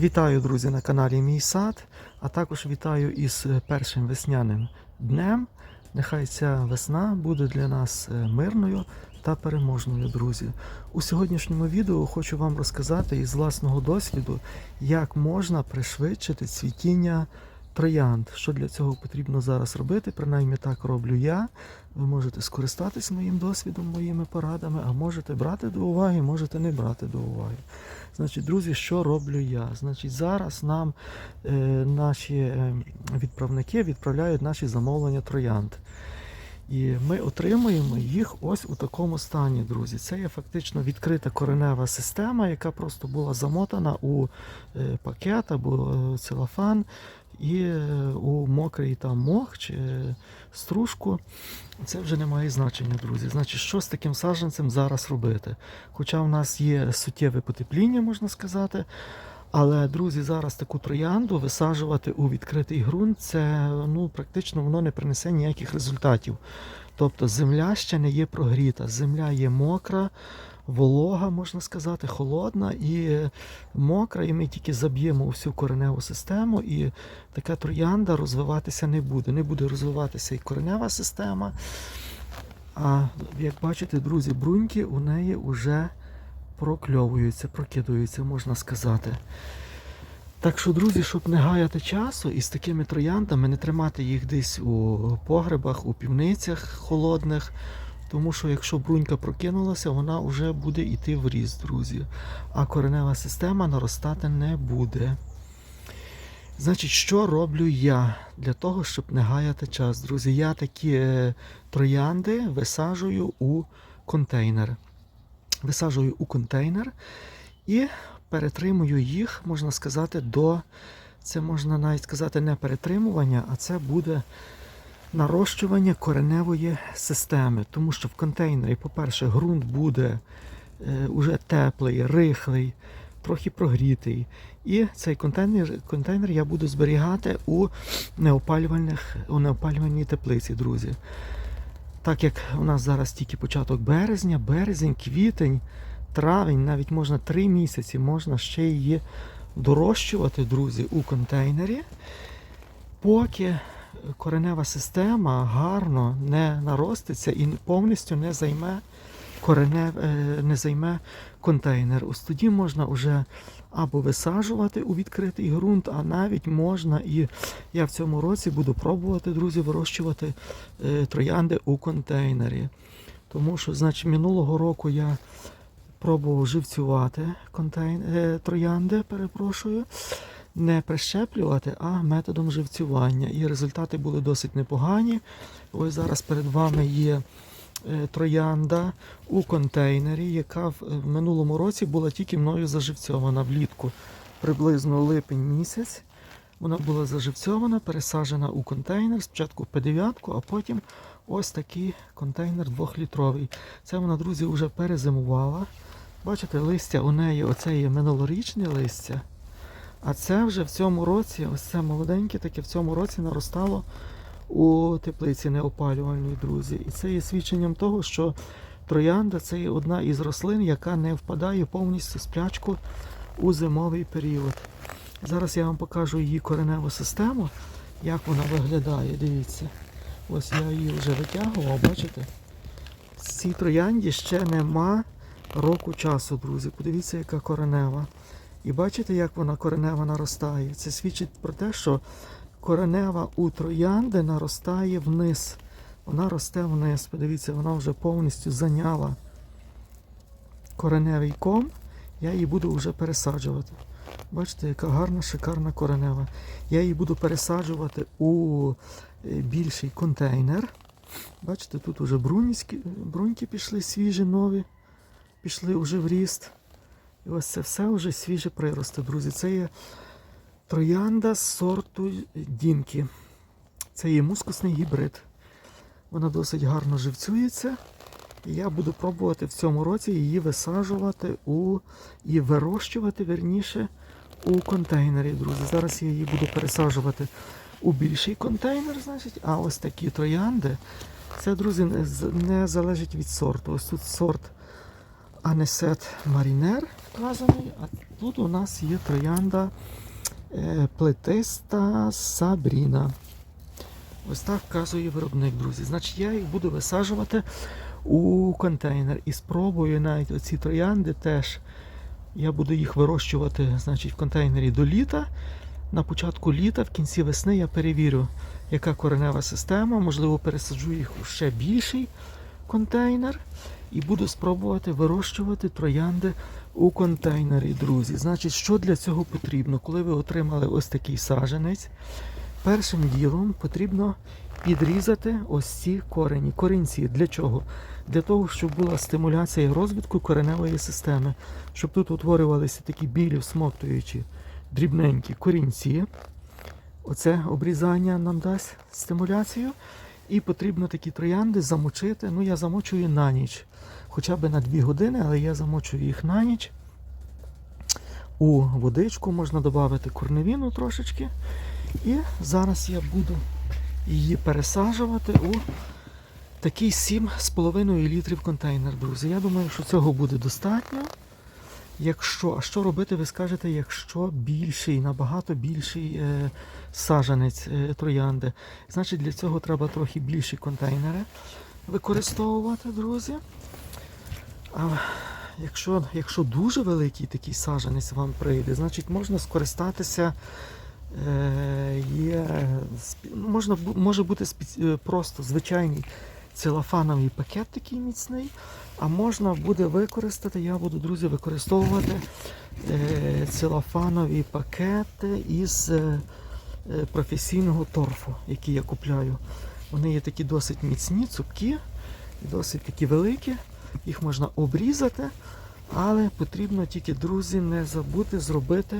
Вітаю, друзі, на каналі Мій Сад, а також вітаю із е, першим весняним днем. Нехай ця весна буде для нас е, мирною та переможною, друзі. У сьогоднішньому відео хочу вам розказати із власного досвіду, як можна пришвидшити цвітіння троянд. Що для цього потрібно зараз робити, принаймні так роблю я. Ви можете скористатись моїм досвідом, моїми порадами, а можете брати до уваги, можете не брати до уваги. Значить, друзі, що роблю я? Значить, зараз нам е, наші е, відправники відправляють наші замовлення троянд. І ми отримуємо їх ось у такому стані, друзі. Це є фактично відкрита коренева система, яка просто була замотана у е, пакет або е, целофан і е, у мокрий там мох чи е, стружку. Це вже не має значення, друзі. Значить, що з таким саджанцем зараз робити? Хоча в нас є суттєве потепління, можна сказати. Але, друзі, зараз таку троянду висаджувати у відкритий ґрунт, це ну, практично воно не принесе ніяких результатів. Тобто земля ще не є прогріта, земля є мокра, волога, можна сказати, холодна і мокра, і ми тільки заб'ємо всю кореневу систему, і така троянда розвиватися не буде. Не буде розвиватися і коренева система. А як бачите, друзі, бруньки у неї вже прокльовуються, прокидаються, можна сказати. Так що, друзі, щоб не гаяти часу і з такими трояндами не тримати їх десь у погребах, у півницях холодних. Тому що якщо брунька прокинулася, вона вже буде йти в ріст, друзі. А коренева система наростати не буде. Значить, що роблю я для того, щоб не гаяти час, друзі? Я такі е, троянди висаджую у контейнер. Висаджую у контейнер і перетримую їх, можна сказати, до. Це можна навіть сказати не перетримування, а це буде нарощування кореневої системи. Тому що в контейнері, по-перше, ґрунт буде е, теплий, рихлий, трохи прогрітий. І цей контейнер, контейнер я буду зберігати у неопалювальних, у неопалювальній теплиці, друзі. Так як у нас зараз тільки початок березня, березень, квітень, травень, навіть можна 3 місяці, можна ще її дорощувати, друзі, у контейнері, поки коренева система гарно не нароститься і повністю не займе коренев, е, не займе контейнер. Ось тоді можна вже або висаджувати у відкритий ґрунт, а навіть можна і я в цьому році буду пробувати, друзі, вирощувати е, троянди у контейнері. Тому що, значить, минулого року я пробував живцювати контейн... е, троянди, перепрошую, не прищеплювати, а методом живцювання. І результати були досить непогані. Ось зараз перед вами є е, троянда у контейнері, яка в в минулому році була тільки мною заживцьована влітку, приблизно липень місяць. Вона була заживцьована, пересаджена у контейнер, спочатку в П9, а потім ось такий контейнер 2-літровий. Це вона, друзі, вже перезимувала. Бачите, листя у неї оце є минулорічне листя. А це вже в цьому році, ось це молоденьке, таке в цьому році наростало у теплиці неопалювальної, друзі. І це є свідченням того, що троянда це є одна із рослин, яка не впадає повністю в сплячку у зимовий період. Зараз я вам покажу її кореневу систему, як вона виглядає. Дивіться. Ось я її вже витягував, бачите? В цій троянді ще нема року часу, друзі. Подивіться, яка коренева. І бачите, як вона коренева наростає. Це свідчить про те, що коренева у троянди наростає вниз. Вона росте вниз. Подивіться, вона вже повністю зайняла кореневий ком. Я її буду вже пересаджувати. Бачите, яка гарна, шикарна коренева. Я її буду пересаджувати у е, більший контейнер. Бачите, тут вже бруньки, пішли свіжі, нові, пішли вже в ріст. І ось це все вже свіже прирости, друзі. Це є троянда з сорту Дінкі. Це є мускусний гібрид. Вона досить гарно живцюється. І я буду пробувати в цьому році її висаджувати у і вирощувати верніше у контейнері, друзі. Зараз я її буду пересаджувати у більший контейнер, значить, а ось такі троянди. Це, друзі, не залежить від сорту. Ось тут сорт Анесет Марінер вказаний, а тут у нас є троянда е, плетиста Сабріна. Ось так вказує виробник, друзі. Значить, я їх буду висаджувати у контейнер і спробую навіть оці троянди теж. Я буду їх вирощувати значить, в контейнері до літа. На початку літа, в кінці весни я перевірю, яка коренева система. Можливо, пересаджу їх у ще більший контейнер і буду спробувати вирощувати троянди у контейнері, друзі. Значить, що для цього потрібно? Коли ви отримали ось такий саженець, першим ділом потрібно підрізати ось ці корені, корінці. Для чого? Для того, щоб була стимуляція розвитку кореневої системи, щоб тут утворювалися такі білі, всмоктуючі дрібненькі корінці. Оце обрізання нам дасть стимуляцію. І потрібно такі троянди замочити. Ну, я замочую на ніч. Хоча б на 2 години, але я замочую їх на ніч. У водичку можна додати корневіну трошечки. І зараз я буду її пересаджувати у такий 7,5 літрів контейнер, друзі. Я думаю, що цього буде достатньо. Якщо, а що робити, ви скажете, якщо більший, набагато більший е, сажанець е, троянди. Значить, для цього треба трохи більші контейнери використовувати, друзі. А якщо, якщо дуже великий такий сажанець вам прийде, значить можна скористатися. Е, є, можна, може бути спеці- е, просто звичайний целофановий пакет такий міцний, а можна буде використати, я буду, друзі, використовувати е, пакети із е, професійного торфу, який я купляю. Вони є такі досить міцні, цупкі, досить такі великі. Їх можна обрізати, але потрібно тільки, друзі, не забути зробити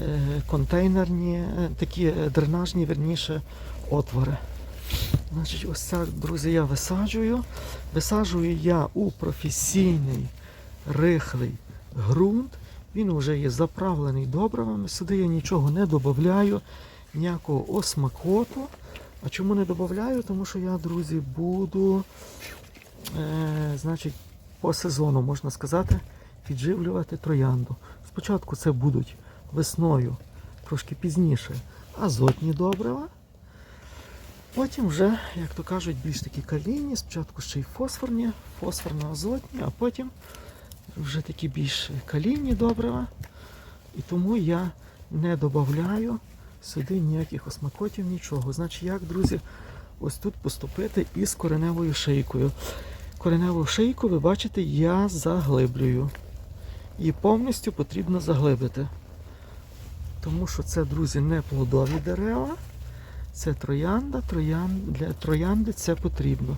е, контейнерні, е, такі дренажні, верніше, отвори. Значить, ось це, друзі, я висаджую. Висаджую я у професійний рихлий ґрунт. Він вже є заправлений добривами. Сюди я нічого не додаю, ніякого осмакоту. А чому не додаю? Тому що я, друзі, буду е, значить, по сезону, можна сказати, підживлювати троянду. Спочатку це будуть весною, трошки пізніше, азотні добрива. Потім вже, як то кажуть, більш такі калійні, спочатку ще й фосфорні, фосфорно-азотні, а потім вже такі більш калійні добрива. І тому я не додаю сюди ніяких осмакотів, нічого. Значить, як, друзі, ось тут поступити із кореневою шийкою. Кореневу шийку, ви бачите, я заглиблюю. Її повністю потрібно заглибити. Тому що це, друзі, не плодові дерева. Це троянда, троян... для троянди це потрібно.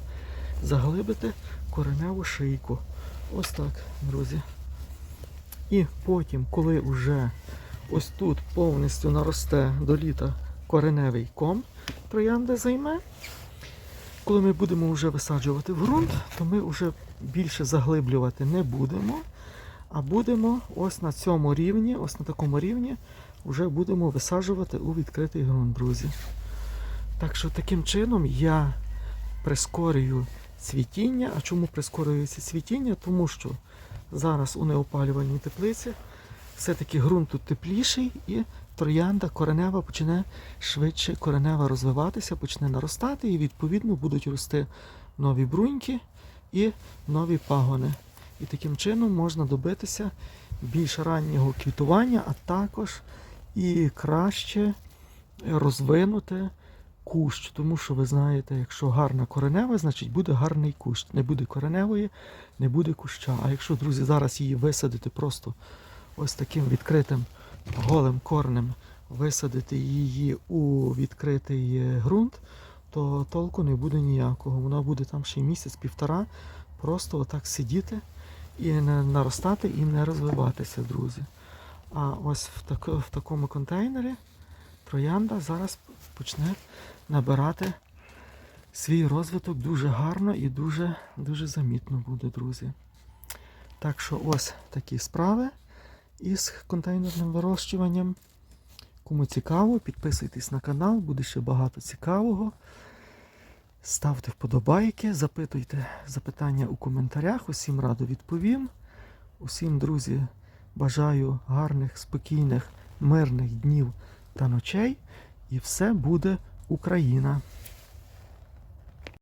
Заглибити кореневу шийку. Ось так, друзі. І потім, коли вже ось тут повністю наросте до літа кореневий ком, троянда займе. Коли ми будемо вже висаджувати в ґрунт, то ми вже більше заглиблювати не будемо. А будемо ось на цьому рівні, ось на такому рівні, вже будемо висаджувати у відкритий ґрунт, друзі. Так що таким чином я прискорюю цвітіння. А чому прискорюється цвітіння? Тому що зараз у неопалювальній теплиці все-таки ґрунт тут тепліший і троянда коренева почне швидше коренева розвиватися, почне наростати і відповідно будуть рости нові бруньки і нові пагони. І таким чином можна добитися більш раннього квітування, а також і краще розвинути кущ. Тому що ви знаєте, якщо гарна коренева, значить буде гарний кущ. Не буде кореневої, не буде куща. А якщо, друзі, зараз її висадити просто ось таким відкритим голим корнем, висадити її у відкритий е, ґрунт, то толку не буде ніякого. Вона буде там ще місяць-півтора, просто отак сидіти і не наростати, і не розвиватися, друзі. А ось в, так, в такому контейнері троянда зараз почне набирати свій розвиток дуже гарно і дуже, дуже замітно буде, друзі. Так що ось такі справи із контейнерним вирощуванням. Кому цікаво, підписуйтесь на канал, буде ще багато цікавого. Ставте вподобайки, запитуйте запитання у коментарях, усім радо відповім. Усім, друзі, бажаю гарних, спокійних, мирних днів та ночей. І все буде Україна.